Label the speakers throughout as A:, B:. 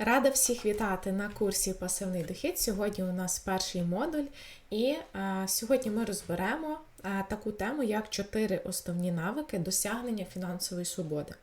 A: Рада всіх вітати на курсі Пасивний дохід. Сьогодні у нас перший модуль, і е, сьогодні ми розберемо е, таку тему, як чотири основні навики досягнення фінансової свободи.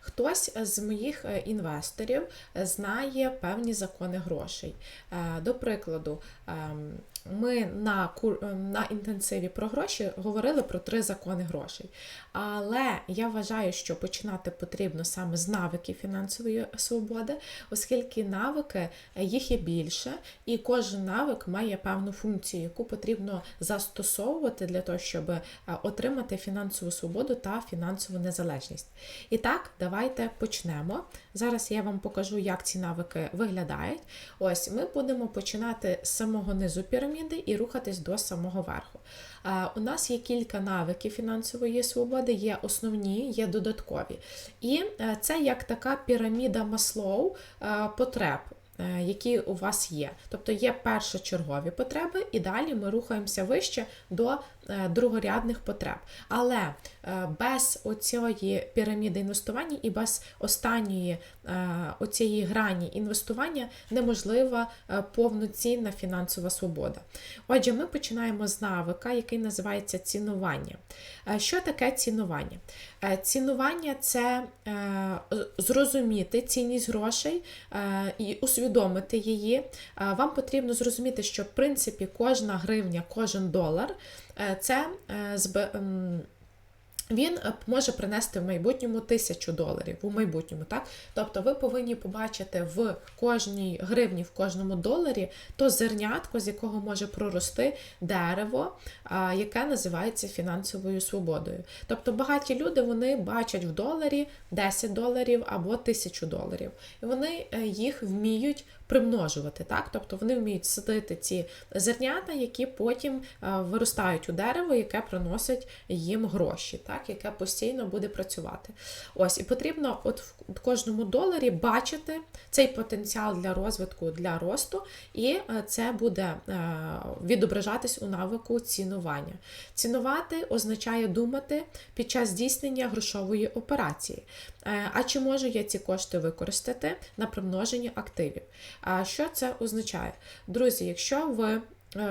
A: Хтось з моїх е, інвесторів знає певні закони грошей. Е, До прикладу, ем, ми на, е, на інтенсиві про гроші говорили про три закони грошей. Але я вважаю, що починати потрібно саме з навиків фінансової свободи, оскільки навики е, їх є більше, і кожен навик має певну функцію, яку потрібно застосовувати для того, щоб е, отримати фінансову свободу та фінансову незалежність. І так, давайте почнемо. Зараз я вам покажу, як ці навики виглядають. Ось ми будемо починати з самого низу піраміди і рухатись до самого верху. У нас є кілька навиків фінансової свободи, є основні, є додаткові. І е, це як така піраміда Маслоу е, потреб. е, Які у вас є. Тобто є першочергові потреби, і далі ми рухаємося вище до другорядних потреб. Але е, без оцієї піраміди інвестування і без останньої е, оцієї грані інвестування неможлива е, повноцінна фінансова свобода. Отже, ми починаємо з навика, який називається цінування. Е, Що таке цінування? Е, Цінування це е, зрозуміти цінність грошей е, і усвідомити її. Е, Вам потрібно зрозуміти, що в принципі кожна гривня, кожен долар е, це е, зб- він е, може принести в майбутньому тисячу доларів у майбутньому, так? Тобто ви повинні побачити в кожній гривні, в кожному доларі то зернятко, з якого може прорости дерево, яке називається фінансовою свободою. Тобто багаті люди вони бачать в доларі 10 доларів або 1000 доларів. І вони е, їх вміють примножувати, так? Тобто вони вміють садити ці зернята, які потім е, виростають у дерево, яке приносить їм гроші, так? яке постійно буде працювати. Ось, і потрібно от в кожному доларі бачити цей потенціал для розвитку, для росту, і е, це буде е, відображатись у навику цінування. Цінувати означає думати під час здійснення грошової операції. Е, А чи можу я ці кошти використати на примноження активів? А що це означає? Друзі, якщо ви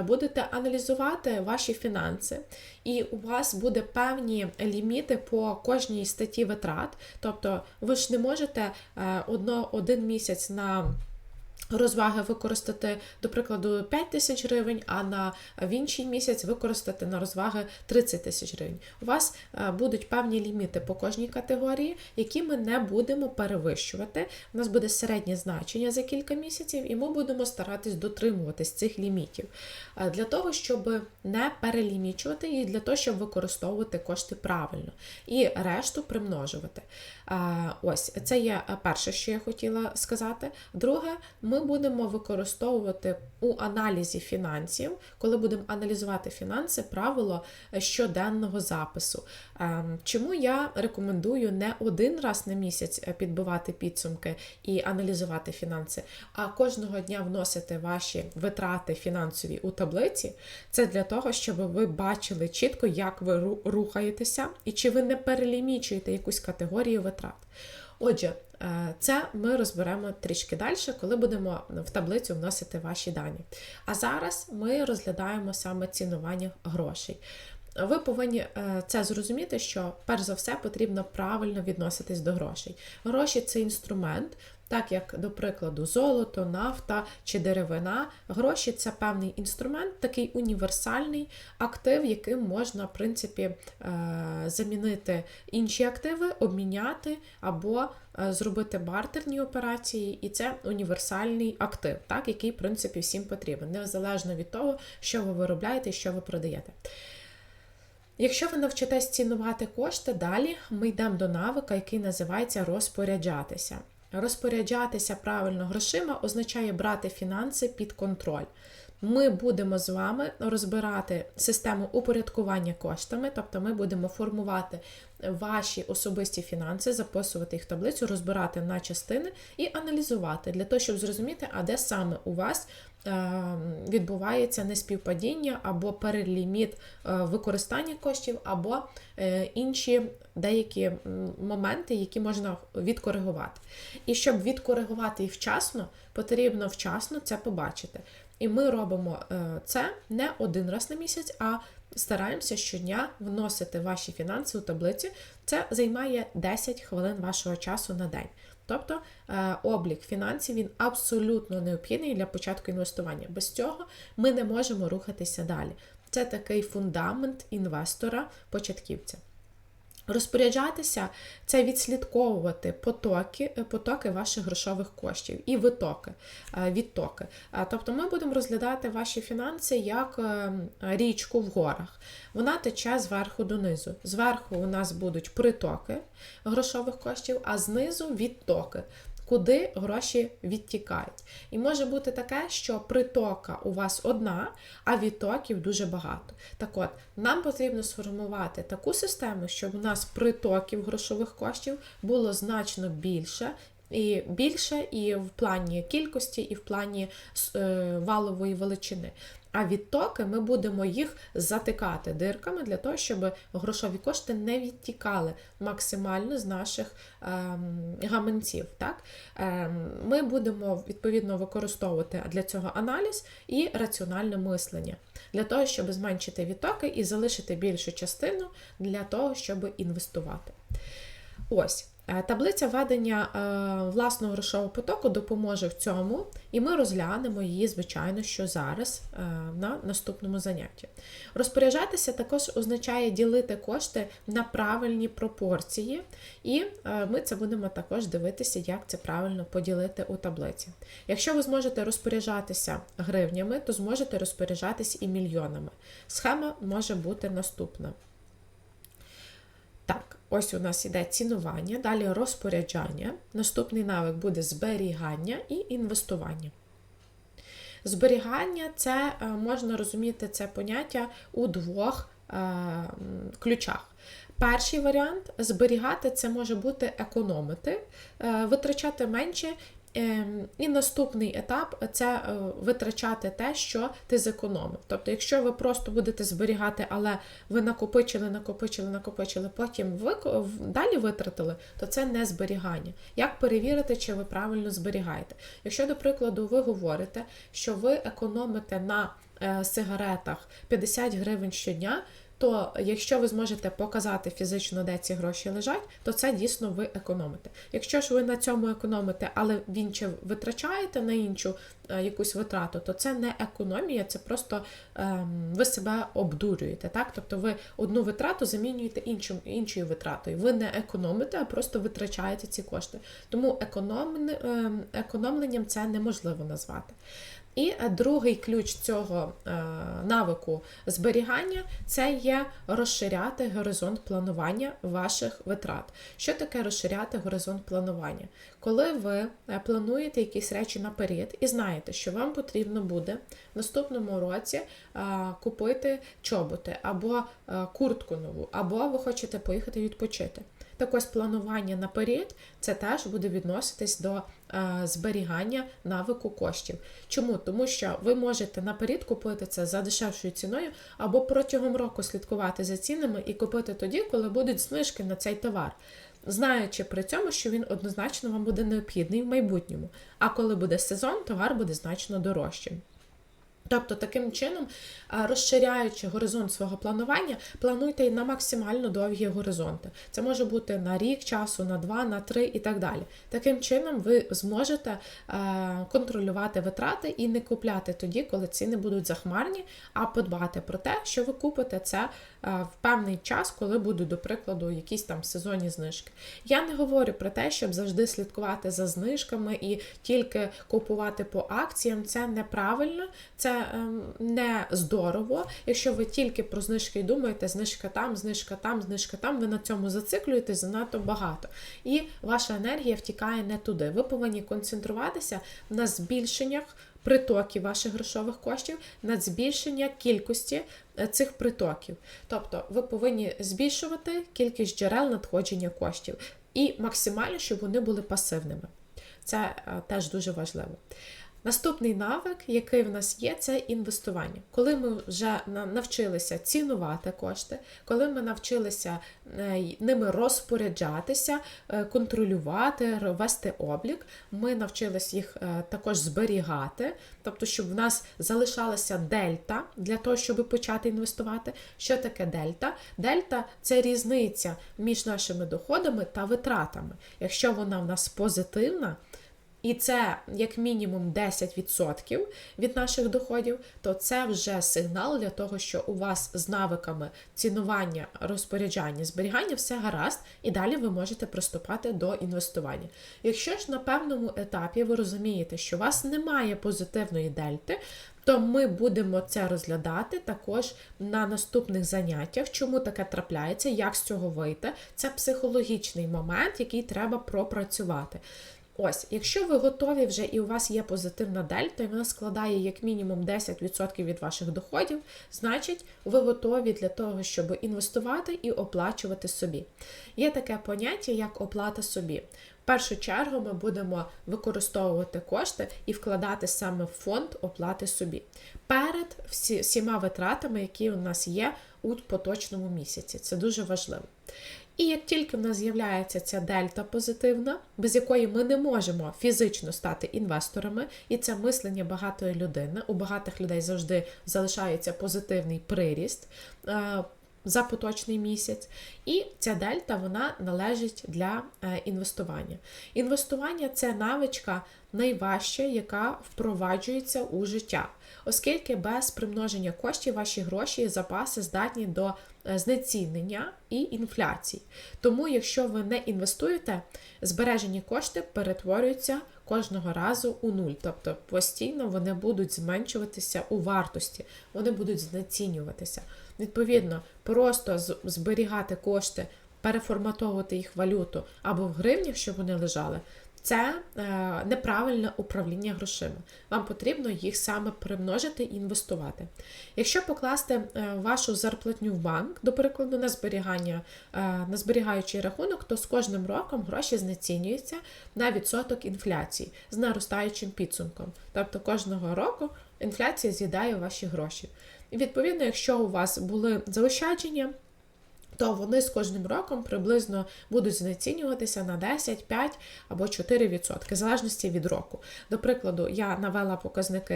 A: будете аналізувати ваші фінанси, і у вас буде певні ліміти по кожній статті витрат, тобто ви ж не можете е, одно, один місяць на розваги використати, до прикладу, 5 тисяч гривень, а на в інший місяць використати на розваги 30 тисяч гривень. У вас е, будуть певні ліміти по кожній категорії, які ми не будемо перевищувати. У нас буде середнє значення за кілька місяців, і ми будемо старатись дотримуватись цих лімітів Е, для того, щоб не перелімічувати і для того, щоб використовувати кошти правильно і решту примножувати. Е, Ось це є перше, що я хотіла сказати. Друге, ми будемо використовувати у аналізі фінансів, коли будемо аналізувати фінанси, правило е, щоденного запису. Ем, Чому я рекомендую не один раз на місяць е, підбивати підсумки і аналізувати фінанси, а кожного дня вносити ваші витрати фінансові у таблиці. Це для того, щоб ви бачили чітко, як ви рухаєтеся і чи ви не перелімічуєте якусь категорію витрат. Отже, це ми розберемо трішки далі, коли будемо в таблицю вносити ваші дані. А зараз ми розглядаємо саме цінування грошей. Ви повинні е, це зрозуміти, що перш за все потрібно правильно відноситись до грошей. Гроші це інструмент, так як, до прикладу, золото, нафта чи деревина. Гроші це певний інструмент, такий універсальний актив, яким можна, в принципі, е, замінити інші активи, обміняти або е, зробити бартерні операції, і це універсальний актив, так, який, в принципі, всім потрібен, незалежно від того, що ви виробляєте і що ви продаєте. Якщо ви навчитесь цінувати кошти, далі ми йдемо до навика, який називається розпоряджатися. Розпоряджатися правильно грошима означає брати фінанси під контроль. Ми будемо з вами розбирати систему упорядкування коштами, тобто ми будемо формувати ваші особисті фінанси, записувати їх в таблицю, розбирати на частини і аналізувати для того, щоб зрозуміти, а де саме у вас відбувається неспівпадіння або переліміт е, використання коштів, або е, інші деякі моменти, які можна відкоригувати. І щоб відкоригувати їх вчасно, потрібно вчасно це побачити. І ми робимо е, це не один раз на місяць, а стараємося щодня вносити ваші фінанси у таблицю. Це займає 10 хвилин вашого часу на день. Тобто е, облік фінансів він абсолютно необхідний для початку інвестування. Без цього ми не можемо рухатися далі. Це такий фундамент інвестора, початківця. Розпоряджатися це відслідковувати потоки потоки ваших грошових коштів і витоки, е, відтоки. Е, Тобто ми будемо розглядати ваші фінанси як е, річку в горах. Вона тече зверху донизу. Зверху у нас будуть притоки грошових коштів, а знизу відтоки. Куди гроші відтікають. І може бути таке, що притока у вас одна, а відтоків дуже багато. Так от, нам потрібно сформувати таку систему, щоб у нас притоків грошових коштів було значно більше. І більше і в плані кількості, і в плані е, валової величини. А відтоки ми будемо їх затикати дирками для того, щоб грошові кошти не відтікали максимально з наших ем, гаманців. Так? Ем, ми будемо відповідно використовувати для цього аналіз і раціональне мислення для того, щоб зменшити відтоки і залишити більшу частину для того, щоб інвестувати. Ось. Е, таблиця ведення е, власного грошового потоку допоможе в цьому, і ми розглянемо її, звичайно, що зараз е, на наступному занятті. Розпоряджатися також означає ділити кошти на правильні пропорції, і ми це будемо також дивитися, як це правильно поділити у таблиці. Якщо ви зможете розпоряджатися гривнями, то зможете розпоряджатися і мільйонами. Схема може бути наступна. Так, ось у нас іде цінування, далі розпоряджання. Наступний навик буде зберігання і інвестування. Зберігання це е, можна розуміти це поняття у двох е, ключах. Перший варіант зберігати це може бути економити, е, витрачати менше і наступний етап це е, витрачати те, що ти зекономив. Тобто, якщо ви просто будете зберігати, але ви накопичили, накопичили, накопичили, потім ви далі витратили, то це не зберігання. Як перевірити, чи ви правильно зберігаєте? Якщо, до прикладу, ви говорите, що ви економите на е, сигаретах 50 гривень щодня то якщо ви зможете показати фізично, де ці гроші лежать, то це дійсно ви економите. Якщо ж ви на цьому економите, але в інше витрачаєте на іншу е, якусь витрату, то це не економія, це просто ем, ви себе обдурюєте. Так? Тобто ви одну витрату замінюєте іншим, іншою витратою. Ви не економите, а просто витрачаєте ці кошти. Тому ем, економленням це неможливо назвати. І е, другий ключ цього е, навику зберігання це є розширяти горизонт планування ваших витрат. Що таке розширяти горизонт планування? Коли ви е, плануєте якісь речі наперед і знаєте, що вам потрібно буде в наступному році купити чоботи або куртку нову, або ви хочете поїхати відпочити. Так ось планування наперед це теж буде відноситись до е, зберігання навику коштів. Чому? Тому що ви можете наперед купити це за дешевшою ціною, або протягом року слідкувати за цінами і купити тоді, коли будуть знижки на цей товар. Знаючи при цьому, що він однозначно вам буде необхідний в майбутньому. А коли буде сезон, товар буде значно дорожчим. Тобто, таким чином, розширяючи горизонт свого планування, плануйте на максимально довгі горизонти. Це може бути на рік часу, на два, на три і так далі. Таким чином, ви зможете контролювати витрати і не купляти тоді, коли ціни будуть захмарні, а подбати про те, що ви купите це в певний час, коли будуть, до прикладу, якісь там сезонні знижки. Я не говорю про те, щоб завжди слідкувати за знижками і тільки купувати по акціям. Це неправильно. Це Ем, не здорово. Якщо ви тільки про знижки думаєте, знижка там, знижка там, знижка там, ви на цьому зациклюєтесь занадто багато. І ваша енергія втікає не туди. Ви повинні концентруватися на збільшеннях. Притоків ваших грошових коштів на збільшення кількості е, цих притоків. Тобто ви повинні збільшувати кількість джерел надходження коштів і максимально, щоб вони були пасивними. Це е, теж дуже важливо. Наступний навик, який в нас є, це інвестування. Коли ми вже навчилися цінувати кошти, коли ми навчилися е, ними розпоряджатися, е, контролювати, вести облік, ми навчилися їх е, також зберігати, тобто, щоб в нас залишалася дельта для того, щоб почати інвестувати. Що таке дельта? Дельта це різниця між нашими доходами та витратами. Якщо вона в нас позитивна, і це як мінімум 10% від наших доходів, то це вже сигнал для того, що у вас з навиками цінування, розпоряджання, зберігання все гаразд, і далі ви можете приступати до інвестування. Якщо ж на певному етапі ви розумієте, що у вас немає позитивної дельти, то ми будемо це розглядати також на наступних заняттях. Чому таке трапляється, як з цього вийти? Це психологічний момент, який треба пропрацювати. Ось, якщо ви готові вже і у вас є позитивна дельта, і вона складає як мінімум 10% від ваших доходів, значить ви готові для того, щоб інвестувати і оплачувати собі. Є таке поняття, як оплата собі. В першу чергу ми будемо використовувати кошти і вкладати саме в фонд оплати собі перед всіма витратами, які у нас є у поточному місяці. Це дуже важливо. І як тільки в нас з'являється ця дельта позитивна, без якої ми не можемо фізично стати інвесторами, і це мислення багатої людини. У багатих людей завжди залишається позитивний приріст е, за поточний місяць. І ця дельта вона належить для е, інвестування. Інвестування це навичка найважча, яка впроваджується у життя, оскільки без примноження коштів ваші гроші і запаси здатні до знецінення і інфляції. Тому, якщо ви не інвестуєте, збережені кошти перетворюються кожного разу у нуль. Тобто постійно вони будуть зменшуватися у вартості, вони будуть знецінюватися. Відповідно, просто зберігати кошти, переформатовувати їх валюту або в гривнях, щоб вони лежали. Це е, неправильне управління грошима. Вам потрібно їх саме примножити і інвестувати. Якщо покласти е, вашу зарплатню в банк, до прикладу, на зберігання, е, на зберігаючий рахунок, то з кожним роком гроші знецінюються на відсоток інфляції з наростаючим підсумком. Тобто кожного року інфляція з'їдає ваші гроші. І відповідно, якщо у вас були заощадження, то вони з кожним роком приблизно будуть знецінюватися на 10, 5 або 4%, в залежності від року. До прикладу, я навела показники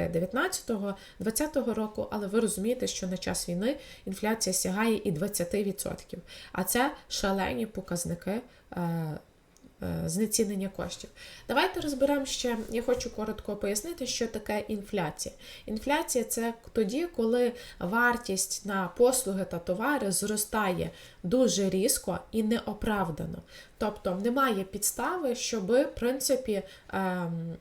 A: 19-20 року, але ви розумієте, що на час війни інфляція сягає і 20%. А це шалені показники. Е, Знецінення коштів. Давайте розберемо ще, я хочу коротко пояснити, що таке інфляція. Інфляція це тоді, коли вартість на послуги та товари зростає дуже різко і неоправдано. Тобто немає підстави, щоб, в принципі, ем,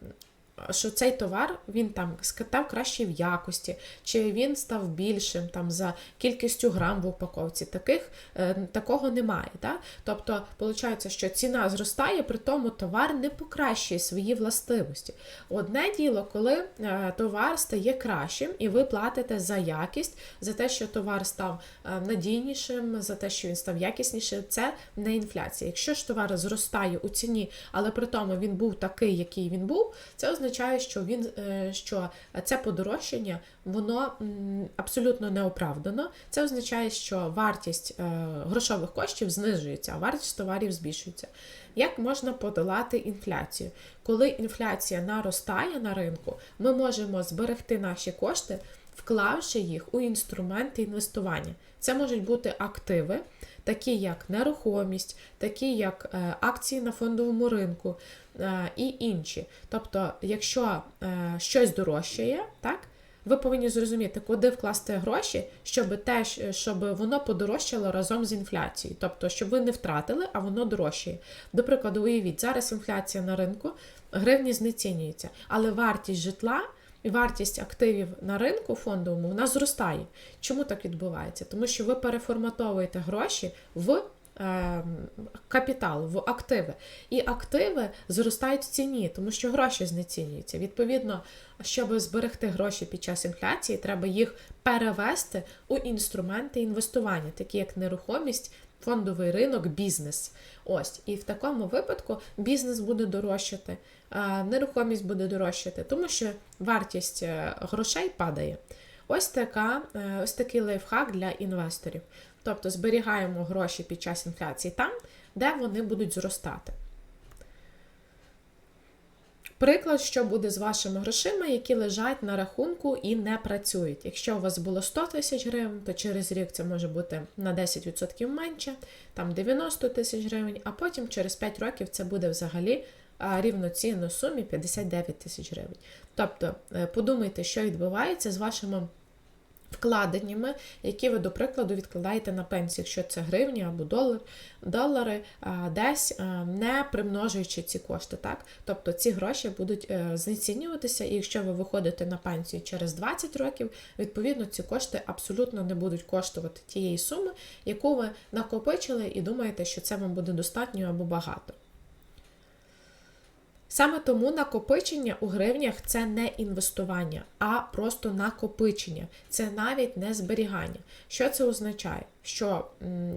A: що цей товар він там став краще в якості, чи він став більшим там за кількістю грам в упаковці. Таких, е, такого немає. Да? Тобто, виходить, що ціна зростає, при тому товар не покращує свої властивості. Одне діло, коли е, товар стає кращим, і ви платите за якість, за те, що товар став е, надійнішим, за те, що він став якіснішим, це не інфляція. Якщо ж товар зростає у ціні, але при тому він був такий, який він був, це означає, що він е, що це подорожчання воно абсолютно неоправдано. Це означає, що вартість е, грошових коштів знижується, а вартість товарів збільшується. Як можна подолати інфляцію? Коли інфляція наростає на ринку, ми можемо зберегти наші кошти, вклавши їх у інструменти інвестування. Це можуть бути активи, такі як нерухомість, такі як е, акції на фондовому ринку і інші. Тобто, якщо е, щось дорожчає, так? Ви повинні зрозуміти, куди вкласти гроші, щоб те, щоб воно подорожчало разом з інфляцією. Тобто, щоб ви не втратили, а воно дорожчає. До прикладу, уявіть, зараз інфляція на ринку, гривні знецінюється, але вартість житла і вартість активів на ринку фондовому вона зростає. Чому так відбувається? Тому що ви переформатовуєте гроші в е, капітал, в активи. І активи зростають в ціні, тому що гроші знецінюються. Відповідно, щоб зберегти гроші під час інфляції, треба їх перевести у інструменти інвестування, такі як нерухомість фондовий ринок, бізнес. Ось, і в такому випадку бізнес буде дорожчати, нерухомість буде дорожчати, тому що вартість е, грошей падає. Ось така, е, ось такий лайфхак для інвесторів. Тобто зберігаємо гроші під час інфляції там, де вони будуть зростати. Приклад, що буде з вашими грошима, які лежать на рахунку і не працюють. Якщо у вас було 100 тисяч гривень, то через рік це може бути на 10% менше, там 90 тисяч гривень, а потім через 5 років це буде взагалі рівноцінно сумі 59 тисяч гривень. Тобто е, подумайте, що відбувається з вашими вкладеннями, які ви, до прикладу, відкладаєте на пенсію, якщо це гривні або долар, долари, десь не примножуючи ці кошти. так? Тобто ці гроші будуть е, знецінюватися, і якщо ви виходите на пенсію через 20 років, відповідно ці кошти абсолютно не будуть коштувати тієї суми, яку ви накопичили, і думаєте, що це вам буде достатньо або багато. Саме тому накопичення у гривнях це не інвестування, а просто накопичення. Це навіть не зберігання. Що це означає? Що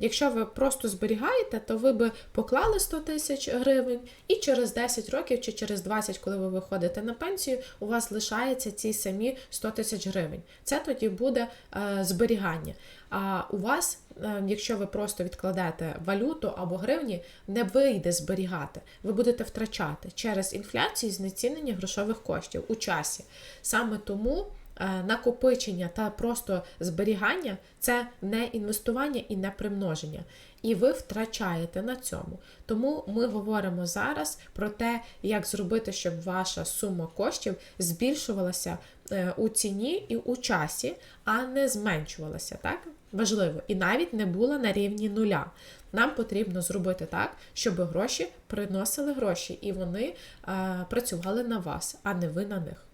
A: якщо ви просто зберігаєте, то ви би поклали 100 тисяч гривень, і через 10 років чи через 20, коли ви виходите на пенсію, у вас лишається ці самі 100 тисяч гривень. Це тоді буде е, зберігання. А у вас, якщо ви просто відкладете валюту або гривні, не вийде зберігати. Ви будете втрачати через інфляцію знецінення грошових коштів у часі. Саме тому. Е, накопичення та просто зберігання це не інвестування і не примноження. І ви втрачаєте на цьому. Тому ми говоримо зараз про те, як зробити, щоб ваша сума коштів збільшувалася е, у ціні і у часі, а не зменшувалася. Так? Важливо. І навіть не була на рівні нуля. Нам потрібно зробити так, щоб гроші приносили гроші, і вони е, працювали на вас, а не ви на них.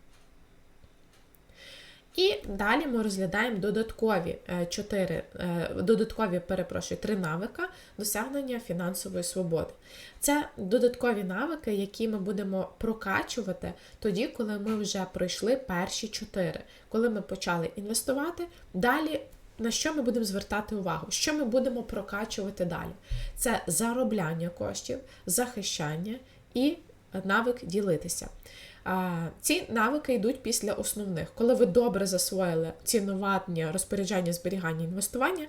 A: І далі ми розглядаємо додаткові 4, е, е, додаткові, перепрошую, 3 навика досягнення фінансової свободи. Це додаткові навики, які ми будемо прокачувати тоді, коли ми вже пройшли перші 4, коли ми почали інвестувати. Далі. На що ми будемо звертати увагу? Що ми будемо прокачувати далі? Це заробляння коштів, захищання і навик ділитися. Ці навики йдуть після основних. Коли ви добре засвоїли цінування, розпоряджання, зберігання, інвестування,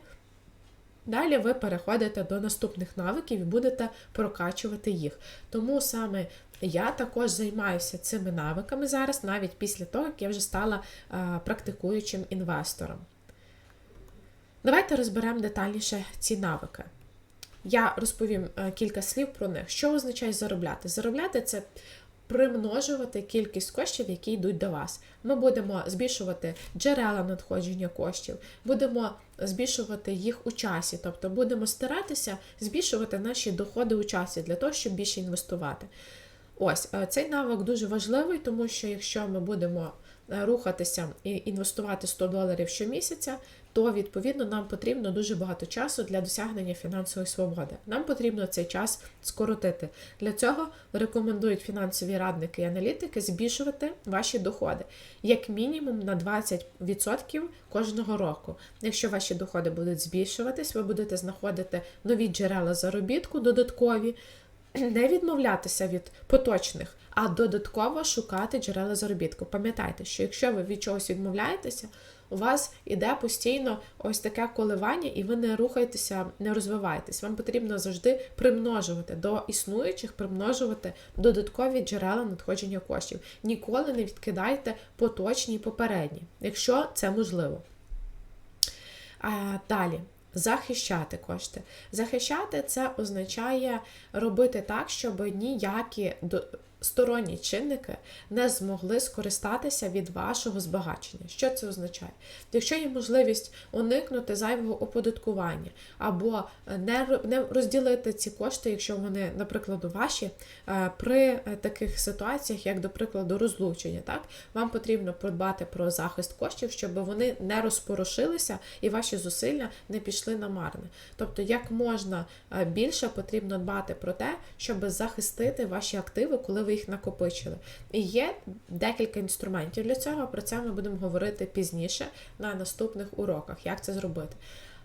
A: далі ви переходите до наступних навиків і будете прокачувати їх. Тому саме я також займаюся цими навиками зараз, навіть після того, як я вже стала практикуючим інвестором. Давайте розберемо детальніше ці навики. Я розповім е, кілька слів про них. Що означає заробляти? Заробляти це примножувати кількість коштів, які йдуть до вас. Ми будемо збільшувати джерела надходження коштів, будемо збільшувати їх у часі, тобто будемо старатися збільшувати наші доходи у часі для того, щоб більше інвестувати. Ось е, цей навик дуже важливий, тому що якщо ми будемо е, рухатися і інвестувати 100 доларів щомісяця, то відповідно нам потрібно дуже багато часу для досягнення фінансової свободи. Нам потрібно цей час скоротити. Для цього рекомендують фінансові радники і аналітики збільшувати ваші доходи як мінімум на 20% кожного року. Якщо ваші доходи будуть збільшуватись, ви будете знаходити нові джерела заробітку, додаткові. Не відмовлятися від поточних, а додатково шукати джерела заробітку. Пам'ятайте, що якщо ви від чогось відмовляєтеся, у вас іде постійно ось таке коливання, і ви не рухаєтеся, не розвиваєтесь. Вам потрібно завжди примножувати до існуючих, примножувати додаткові джерела надходження коштів. Ніколи не відкидайте поточні і попередні, якщо це можливо. А, Далі. Захищати кошти. Захищати це означає робити так, щоб ніякі сторонні чинники не змогли скористатися від вашого збагачення. Що це означає? Якщо є можливість уникнути зайвого оподаткування, або не не розділити ці кошти, якщо вони, наприклад, ваші, е, при е, таких ситуаціях, як, до прикладу, розлучення, так, вам потрібно подбати про захист коштів, щоб вони не розпорошилися і ваші зусилля не пішли на марне. Тобто, як можна е, більше потрібно дбати про те, щоб захистити ваші активи, коли ви їх накопичили. І є декілька інструментів для цього. Про це ми будемо говорити пізніше на наступних уроках, як це зробити.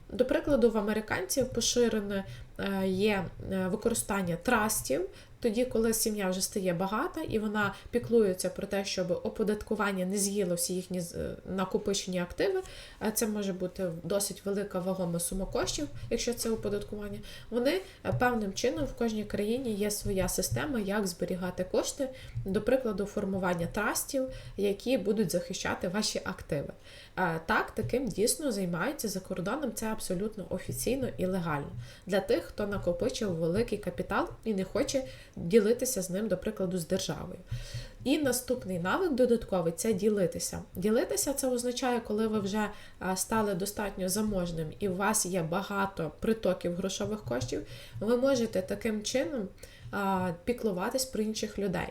A: До прикладу, в американців поширене е, є е, використання трастів, тоді, коли сім'я вже стає багата і вона піклується про те, щоб оподаткування не з'їло всі їхні е, накопичені активи, це може бути досить велика вагома сума коштів, якщо це оподаткування. Вони певним чином в кожній країні є своя система, як зберігати кошти, до прикладу, формування трастів, які будуть захищати ваші активи. Так, таким дійсно займаються за кордоном. Це абсолютно офіційно і легально для тих, хто накопичив великий капітал і не хоче ділитися з ним, до прикладу, з державою. І наступний навик додатковий це ділитися. Ділитися це означає, коли ви вже стали достатньо заможним і у вас є багато притоків грошових коштів, ви можете таким чином піклуватись про інших людей.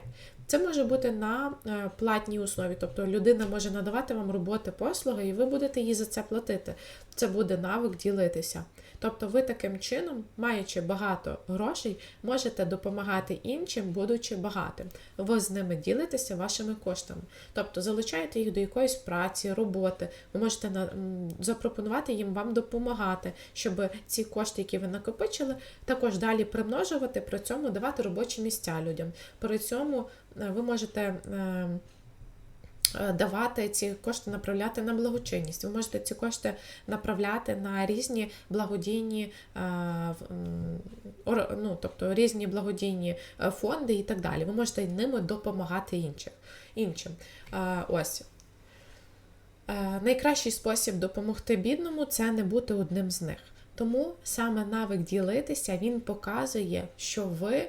A: Це може бути на е, платній основі, тобто людина може надавати вам роботи, послуги, і ви будете їй за це платити. Це буде навик ділитися. Тобто, ви таким чином, маючи багато грошей, можете допомагати іншим, будучи багатим. Ви з ними ділитеся вашими коштами. Тобто залучаєте їх до якоїсь праці, роботи. Ви можете запропонувати їм вам допомагати, щоб ці кошти, які ви накопичили, також далі примножувати, при цьому давати робочі місця людям. При цьому е, ви можете. Е, давати ці кошти направляти на благочинність. Ви можете ці кошти направляти на різні благодійні е, ну, тобто різні благодійні е, фонди і так далі. Ви можете ними допомагати іншим. іншим. Ось. Найкращий спосіб допомогти бідному це не бути одним з них. Тому саме навик ділитися він показує, що ви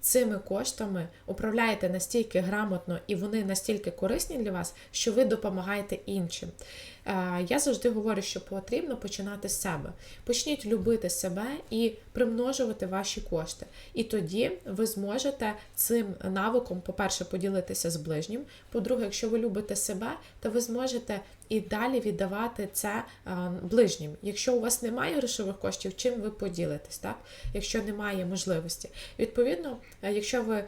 A: цими коштами управляєте настільки грамотно і вони настільки корисні для вас, що ви допомагаєте іншим. Е, я завжди говорю, що потрібно починати з себе. Почніть любити себе і примножувати ваші кошти. І тоді ви зможете цим навиком, по-перше, поділитися з ближнім. По-друге, якщо ви любите себе, то ви зможете і далі віддавати це ближнім. Якщо у вас немає грошових коштів, чим ви поділитесь, так? якщо немає можливості. Відповідно, е, якщо ви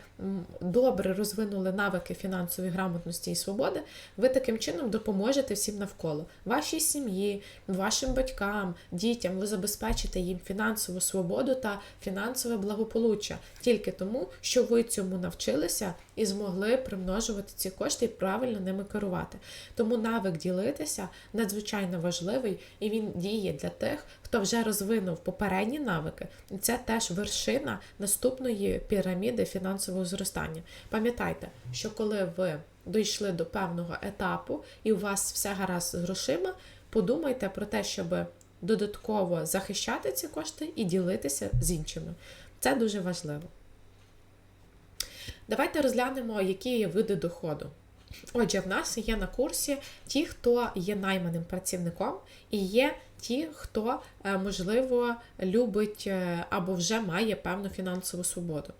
A: добре розвинули навики фінансової грамотності і свободи, ви таким чином допоможете всім навколо вашій сім'ї, вашим батькам, дітям, ви забезпечите їм фінансову свободу та фінансове благополуччя тільки тому, що ви цьому навчилися і змогли примножувати ці кошти і правильно ними керувати. Тому навик ділитися надзвичайно важливий і він діє для тих, хто вже розвинув попередні навики. Це теж вершина наступної піраміди фінансового зростання. Пам'ятайте, що коли ви дійшли до певного етапу і у вас все гаразд з грошима, подумайте про те, щоб додатково захищати ці кошти і ділитися з іншими. Це дуже важливо. Давайте розглянемо, які є види доходу. Отже, в нас є на курсі ті, хто є найманим працівником, і є ті, хто, е, можливо, любить е, або вже має певну фінансову свободу.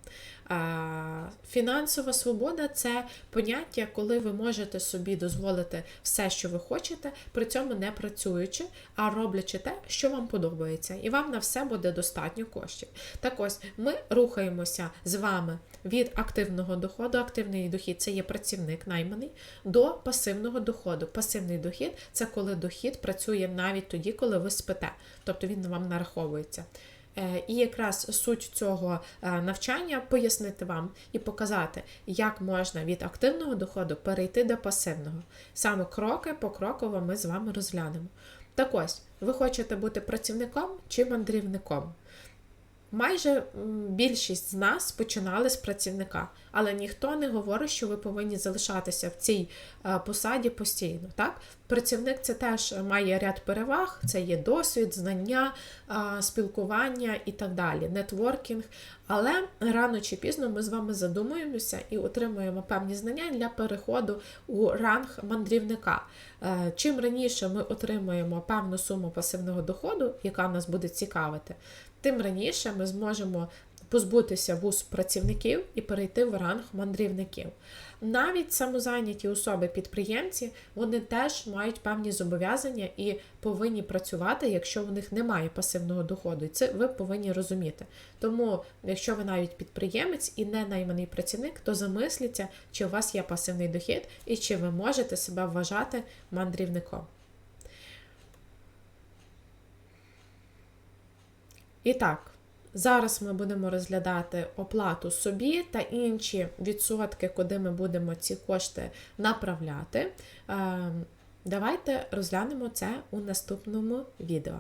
A: Фінансова свобода це поняття, коли ви можете собі дозволити все, що ви хочете, при цьому не працюючи, а роблячи те, що вам подобається, і вам на все буде достатньо коштів. Так ось ми рухаємося з вами від активного доходу. Активний дохід це є працівник найманий, до пасивного доходу. Пасивний дохід це коли дохід працює навіть тоді, коли ви спите, тобто він вам нараховується. Е, і якраз суть цього е, навчання пояснити вам і показати, як можна від активного доходу перейти до пасивного. Саме кроки по кроково ми з вами розглянемо. Так ось, ви хочете бути працівником чи мандрівником? Майже більшість з нас починали з працівника, але ніхто не говорить, що ви повинні залишатися в цій е, посаді постійно. Так? Працівник це теж має ряд переваг: це є досвід, знання, спілкування і так далі, нетворкінг. Але рано чи пізно ми з вами задумуємося і отримуємо певні знання для переходу у ранг мандрівника. Е, чим раніше ми отримуємо певну суму пасивного доходу, яка нас буде цікавити, тим раніше ми зможемо позбутися вуз працівників і перейти в ранг мандрівників. Навіть самозайняті особи-підприємці вони теж мають певні зобов'язання і повинні працювати, якщо в них немає пасивного доходу. І це ви повинні розуміти. Тому, якщо ви навіть підприємець і не найманий працівник, то замисліться, чи у вас є пасивний дохід і чи ви можете себе вважати мандрівником. І так, зараз ми будемо розглядати оплату собі та інші відсотки, куди ми будемо ці кошти направляти. Е, Давайте розглянемо це у наступному відео.